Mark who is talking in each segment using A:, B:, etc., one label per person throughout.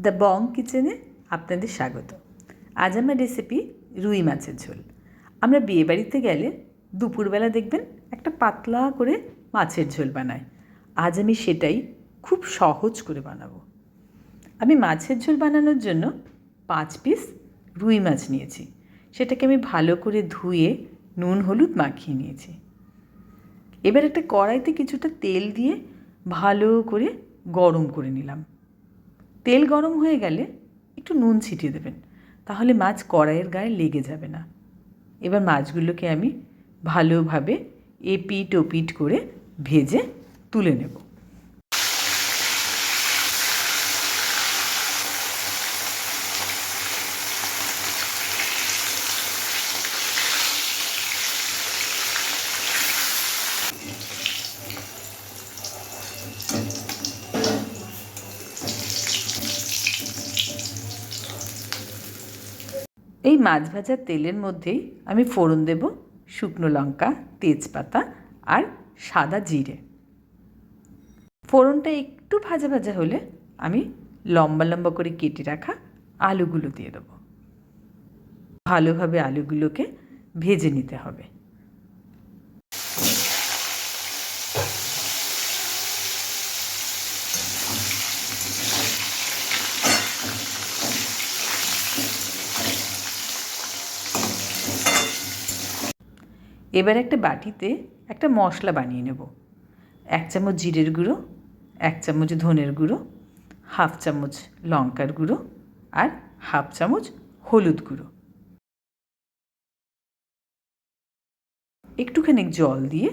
A: The Bong কিচেনে আপনাদের স্বাগত। আজ আমার রেসিপি রুই মাছের ঝোল। আমরা বিয়েবাড়িতে গেলে দুপুরবেলা দেখবেন একটা পাতলা করে মাছের ঝোল বানায় আজ আমি সেটাই খুব সহজ করে বানাবো। আমি মাছের ঝোল বানানোর জন্য পাঁচ পিস রুই মাছ নিয়েছি। সেটাকে আমি ভালো করে ধুয়ে নুন হলুদ মাখিয়ে নিয়েছি। এবার একটা কড়াইতে কিছুটা তেল দিয়ে ভালো করে গরম করে নিলাম। তেল গরম হয়ে গেলে একটু নুন ছিটিয়ে দেবেন। তাহলে মাছ কড়াইয়ের গায়ে লেগে যাবে না। এবার মাছগুলোকে আমি ভালোভাবে এপিট ওপিট করে ভেজে তুলে নেব। এই মাছ ভাজার তেলের মধ্যেই আমি ফোড়ন দেব শুকনো লঙ্কা, তেজপাতা আর সাদা জিরে। ফোড়নটা একটু ভাজা ভাজা হলে আমি লম্বা লম্বা করে কেটে রাখা আলুগুলো দিয়ে দেবো। ভালোভাবে আলুগুলোকে ভেজে নিতে হবে। এবার একটা বাটিতে একটা মশলা বানিয়ে নেব। এক চামচ জিরের গুঁড়ো, এক চামচ ধনের গুঁড়ো, হাফ চামচ লঙ্কার গুঁড়ো আর হাফ চামচ হলুদ গুঁড়ো। একটুখানি জল দিয়ে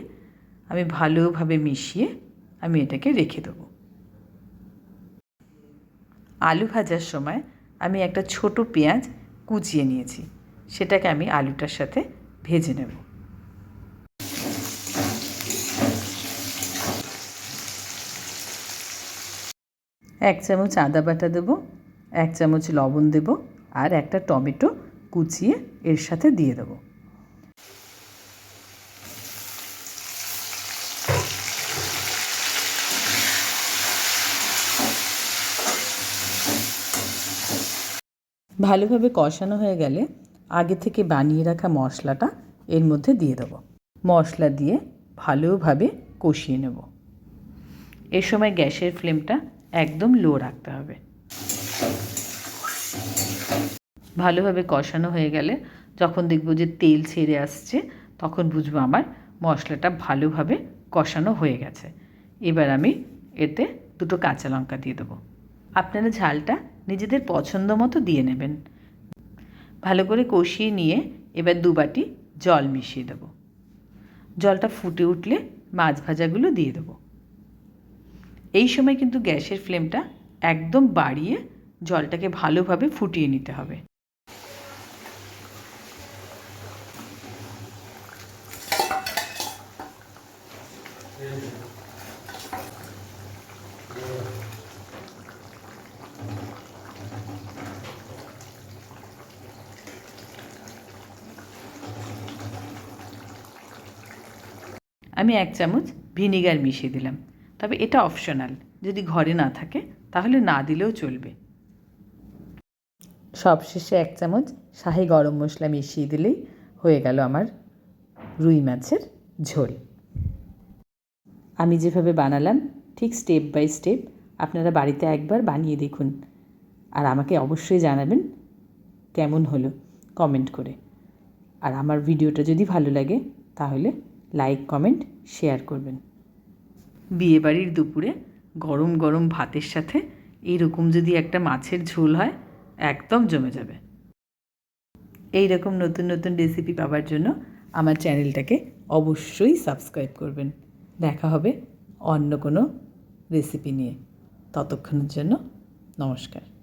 A: আমি ভালোভাবে মিশিয়ে আমি এটাকে রেখে দেবো। আলু ভাজার সময় আমি একটা ছোট পেঁয়াজ কুচিয়ে নিয়েছি। সেটাকে আমি আলুটার সাথে ভেজে নেব। এক চামচ আদা বাটা দেবো, এক চামচ লবণ দেবো আর একটা টমেটো কুচিয়ে এর সাথে দিয়ে দেবো। ভালোভাবে কষানো হয়ে গেলে আগে থেকে বানিয়ে রাখা মশলাটা এর মধ্যে দিয়ে দেবো। মশলা দিয়ে ভালোভাবে কষিয়ে নেব। এর সময় গ্যাসের ফ্লেমটা একদম লো রাখতে হবে। ভালোভাবে কষানো হয়ে গেলে যখন দেখব যে তেল ছেড়ে আসছে, তখন বুঝব আমার মশলাটা ভালোভাবে কষানো হয়ে গেছে। এবার আমি এতে দুটো কাঁচা লঙ্কা দিয়ে দেবো। আপনারা ঝালটা নিজেদের পছন্দ মতো দিয়ে নেবেন। ভালো করে কষিয়ে নিয়ে এবার দু বাটি জল মিশিয়ে দেবো। জলটা ফুটে উঠলে মাছ ভাজাগুলো দিয়ে দেবো। এই সময় কিন্তু গ্যাসের ফ্লেমটা একদম বাড়িয়ে জলটাকে ভালোভাবে ফুটিয়ে নিতে হবে। আমি এক চামচ ভিনিগার মিশিয়ে দিলাম। তবে এটা অপশনাল। যদি ঘরে না থাকে, তাহলে না দিলেও চলবে। সবশেষে এক চামচ শাহি গরম মশলা মিশিয়ে দিলেই হয়ে গেল আমার রুই মাছের ঝোল। আমি যেভাবে বানালাম, ঠিক স্টেপ বাই স্টেপ আপনারা বাড়িতে একবার বানিয়ে দেখুন আর আমাকে অবশ্যই জানাবেন কেমন হলো কমেন্ট করে। আর আমার ভিডিওটা যদি ভালো লাগে, তাহলে লাইক, কমেন্ট, শেয়ার করবেন। বিয়েবাড়ির দুপুরে গরম গরম ভাতের সাথে এইরকম যদি একটা মাছের ঝোল হয়, একদম জমে যাবে। এই রকম নতুন নতুন রেসিপি পাওয়ার জন্য আমার চ্যানেলটাকে অবশ্যই সাবস্ক্রাইব করবেন। দেখা হবে অন্য কোনো রেসিপি নিয়ে। ততক্ষণের জন্য নমস্কার।